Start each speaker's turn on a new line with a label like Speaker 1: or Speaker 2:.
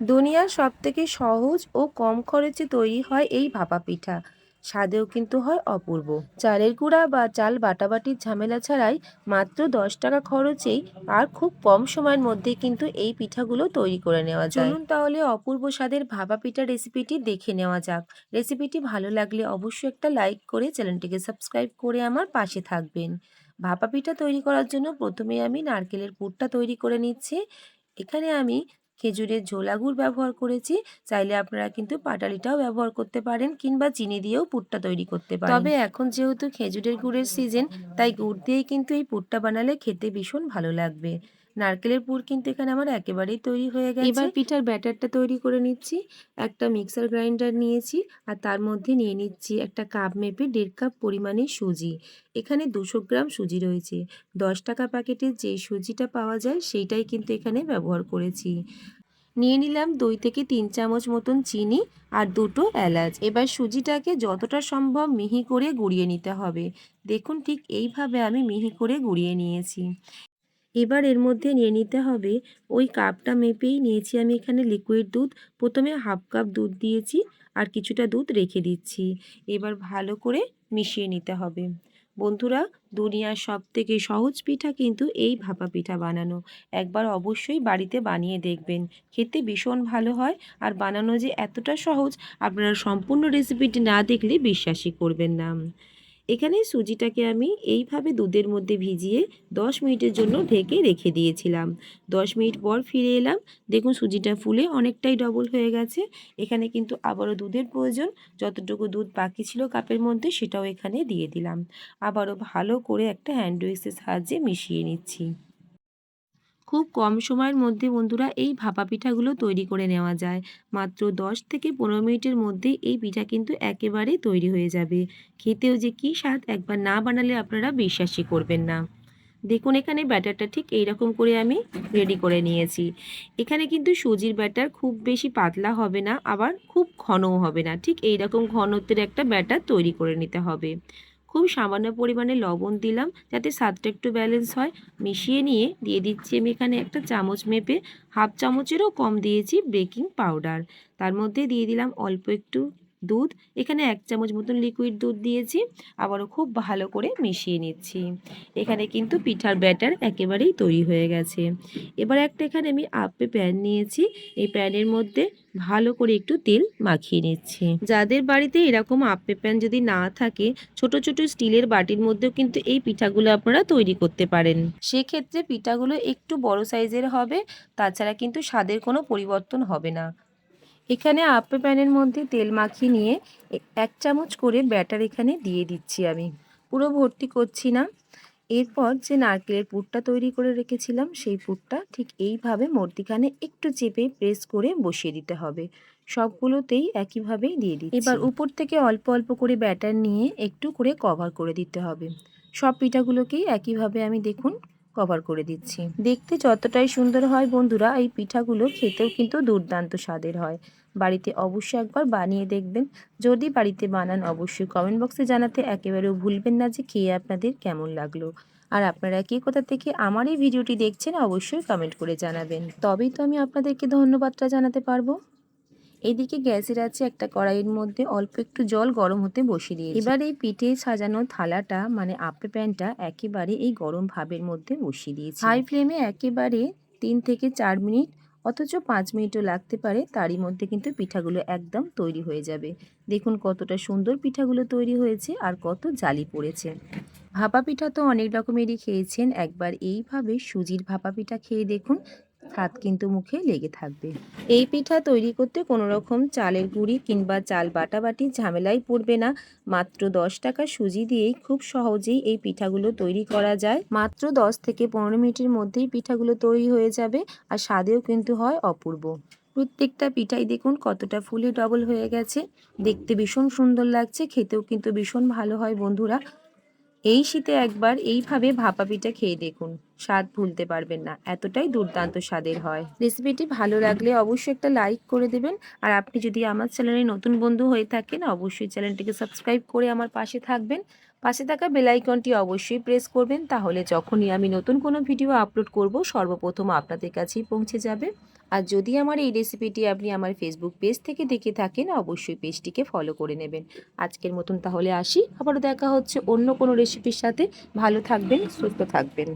Speaker 1: দুনিয়ার সবথেকে সহজ ও কম খরচে তৈরি হয় এই ভাপা পিঠা। স্বাদেও কিন্তু হয় অপূর্ব। চালের গুঁড়া বা চাল বাটাবাটির ঝামেলা ছাড়াই মাত্র দশ টাকা খরচেই আর খুব কম সময়ের মধ্যে কিন্তু এই পিঠাগুলো তৈরি করে নেওয়া যায়। চলুন তাহলে অপূর্ব স্বাদের ভাপা পিঠা রেসিপিটি দেখে নেওয়া যাক। রেসিপিটি ভালো লাগলে অবশ্যই একটা লাইক করে চ্যানেলটিকে সাবস্ক্রাইব করে আমার পাশে থাকবেন। ভাপা পিঠা তৈরি করার জন্য প্রথমে আমি নারকেলের পুরটা তৈরি করে নিচ্ছি। এখানে আমি খেজুরের ঝোলা গুড় ব্যবহার করেছি। চাইলে আপনারা কিন্তু পাটালিটাও ব্যবহার করতে পারেন কিংবা চিনি দিয়েও পুরটা তৈরি করতে পারেন। তবে এখন যেহেতু খেজুরের গুড়ের সিজন তাই গুড় দিয়েই কিন্তু এই পুরটা বানালে খেতে ভীষণ ভালো লাগবে। নারকেলের পুর কিন্তু এখানে আমার একেবারেই তৈরি হয়ে গেছে। এবার পিঠার ব্যাটারটা তৈরি করে নিচ্ছি। একটা মিক্সার গ্রাইন্ডার নিয়েছি আর তার মধ্যে নিয়ে নিচ্ছি একটা কাপ মেপে দেড় কাপ পরিমাণে সুজি। এখানে দুশো গ্রাম সুজি রয়েছে। দশ টাকা প্যাকেটের যে সুজিটা পাওয়া যায় সেইটাই কিন্তু এখানে ব্যবহার করেছি। নিয়ে নিলাম দুই থেকে তিন চামচ মতন চিনি আর দুটো এলাচ। এবার সুজিটাকে যতটা সম্ভব মিহি করে গুঁড়িয়ে নিতে হবে। দেখুন ঠিক এইভাবে আমি মিহি করে গুঁড়িয়ে নিয়েছি। এবার এর মধ্যে নিয়ে নিতে হবে ওই কাপটা মেপেই নিয়েছি আমি এখানে লিকুইড দুধ। প্রথমে হাফ কাপ দুধ দিয়েছি আর কিছুটা দুধ রেখে দিচ্ছি। এবার ভালো করে মিশিয়ে নিতে হবে। বন্ধুরা, দুনিয়ার সব থেকে সহজ পিঠা কিন্তু এই ভাপা পিঠা বানানো। একবার অবশ্যই বাড়িতে বানিয়ে দেখবেন। খেতে ভীষণ ভালো হয় আর বানানো যে এতটা সহজ, আপনারা সম্পূর্ণ রেসিপিটি না দেখলে বিশ্বাসই করবেন না। এখানে সুজিটাকে আমি এইভাবে দুধের মধ্যে ভিজিয়ে দশ মিনিটের জন্য ঢেকে রেখে দিয়েছিলাম। দশ মিনিট পর ফিরে এলাম। দেখুন সুজিটা ফুলে অনেকটাই ডবল হয়ে গেছে। এখানে কিন্তু আবারও দুধের প্রয়োজন। যতটুকু দুধ বাকি ছিল কাপের মধ্যে সেটাও এখানে দিয়ে দিলাম। আবারও ভালো করে একটা হ্যান্ড উইক্সের সাহায্যে মিশিয়ে নিচ্ছি। খুব কম সময়ের মধ্যে বন্ধুরা এই ভাপা পিঠাগুলো তৈরি করে নেওয়া যায়। মাত্র দশ থেকে পনেরো মিনিটের মধ্যে এই পিঠা কিন্তু একেবারে তৈরি হয়ে যাবে। খেতেও যে কী স্বাদ, একবার না বানালে আপনারা বিশ্বাসই করবেন না। দেখুন এখানে ব্যাটারটা ঠিক এই রকম করে আমি রেডি করে নিয়েছি। এখানে কিন্তু সুজির ব্যাটার খুব বেশি পাতলা হবে না, আবার খুব ঘনও হবে না। ঠিক এই রকম ঘনত্বের একটা ব্যাটার তৈরি করে নিতে হবে। খুব সামান্য পরিমাণে লবণ দিলাম যাতে স্বাদটা একটু ব্যালেন্স হয়। মিশিয়ে নিয়ে দিয়ে দিচ্ছি আমি এখানে একটা চামচ মেপে, হাফ চামচেরও কম দিয়েছি বেকিং পাউডার তার মধ্যে দিয়ে দিলাম অল্প একটু দুধ। এখানে এক চামচ মতন লিকুইড দুধ দিয়েছি। আবারও খুব ভালো করে মিশিয়ে নিচ্ছি। এখানে কিন্তু পিঠার ব্যাটার একেবারেই তৈরি হয়ে গেছে। এবার একটা এখানে আমি আপে প্যান নিয়েছি। এই প্যানের মধ্যে ভালো করে একটু তেল মাখিয়ে নিচ্ছি। যাদের বাড়িতে এরকম আপে প্যান যদি না থাকে, ছোট ছোট স্টিলের বাটির মধ্যেও কিন্তু এই পিঠাগুলো আপনারা তৈরি করতে পারেন। সেক্ষেত্রে পিঠাগুলো একটু বড় সাইজের হবে। তাছাড়া কিন্তু স্বাদের কোনো পরিবর্তন হবে না। এখানে আপে প্যানের মধ্যে তেল মাখিয়ে নিয়ে এক চামচ করে ব্যাটার এখানে দিয়ে দিচ্ছি আমি। পুরো ভর্তি করছি না। এরপর যে নারকেলের পুরটা তৈরি করে রেখেছিলাম, সেই পুরটা ঠিক এইভাবে মূর্তিখানে একটু চেপে প্রেস করে বসিয়ে দিতে হবে। সবগুলোতেই একইভাবেই দিয়ে দিই এবার উপর থেকে অল্প অল্প করে ব্যাটার নিয়ে একটু করে কভার করে দিতে হবে। সব পিঠাগুলোকেই একইভাবে আমি দেখুন কভার করে দিচ্ছি। দেখতে যতটাই সুন্দর হয় বন্ধুরা, এই পিঠাগুলো খেতেও কিন্তু দুর্দান্ত স্বাদের হয়। বাড়িতে অবশ্যই একবার বানিয়ে দেখবেন। যদি বাড়িতে বানান, অবশ্যই কমেন্ট বক্সে জানাতে একেবারেও ভুলবেন না যে খেয়ে আপনাদের কেমন লাগল। আর আপনারা কে কোথা থেকে আমার এই ভিডিওটি দেখছেন, অবশ্যই কমেন্ট করে জানাবেন। তবেই তো আমি আপনাদেরকে ধন্যবাদটা জানাতে পারব। এদিকে গ্যাসের আছে একটা কড়াইয়ের মধ্যে অল্প একটু জল গরম হতে বসিয়ে দিয়েছি। এবার এই পিঠে সাজানো থালাটা মানে আপে প্যানটা, একেবারে এই গরম ভাবের মধ্যে বসিয়ে দিয়েছি। হাই ফ্লেমে একেবারে তিন থেকে চার মিনিট, অথচ পাঁচ মিনিটও লাগতে পারে, তারই মধ্যে কিন্তু পিঠাগুলো একদম তৈরি হয়ে যাবে। দেখুন কতটা সুন্দর পিঠাগুলো তৈরি হয়েছে আর কত জালি পড়েছে। ভাপা পিঠা তো অনেক রকমেরই খেয়েছেন, একবার এইভাবে সুজির ভাপা পিঠা খেয়ে দেখুন হাত কিন্তু মুখে লেগে থাকবে। এই পিঠা তৈরি করতে কোনো রকম চালের গুঁড়ি কিংবা চাল বাটাবাটি ঝামেলাই পড়বে না। মাত্র দশ টাকা সুজি দিয়েই খুব সহজেই এই পিঠাগুলো তৈরি করা যায়। মাত্র দশ থেকে পনেরো মিনিটের মধ্যেই পিঠাগুলো তৈরি হয়ে যাবে আর স্বাদেও কিন্তু হয় অপূর্ব। প্রত্যেকটা পিঠাই দেখুন কতটা ফুলে ডবল হয়ে গেছে। দেখতে ভীষণ সুন্দর লাগছে, খেতেও কিন্তু ভীষণ ভালো হয় বন্ধুরা। এই শীতে একবার এইভাবে ভাপা পিঠা খেয়ে দেখুন। স্বাদ ভুলতে পারবেন না, এতটাই দুর্দান্ত স্বাদের হয়। রেসিপিটি ভালো লাগলে অবশ্যই একটা লাইক করে দেবেন। আর আপনি যদি আমার চ্যানেলে নতুন বন্ধু হয়ে থাকেন, অবশ্যই চ্যানেলটিকে সাবস্ক্রাইব করে আমার পাশে থাকবেন। পাশে থাকা বেলাইকনটি অবশ্যই প্রেস করবেন, তাহলে যখনই আমি নতুন কোনো ভিডিও আপলোড করব, সর্বপ্রথম আপনাদের কাছেই পৌঁছে যাবে। আর যদি আমার এই রেসিপিটি আপনি আমার ফেসবুক পেজ থেকে দেখে থাকেন, অবশ্যই পেজটিকে ফলো করে নেবেন। আজকের মতন তাহলে আসি, আবারও দেখা হচ্ছে অন্য কোনো রেসিপির সাথে। ভালো থাকবেন, সুস্থ থাকবেন।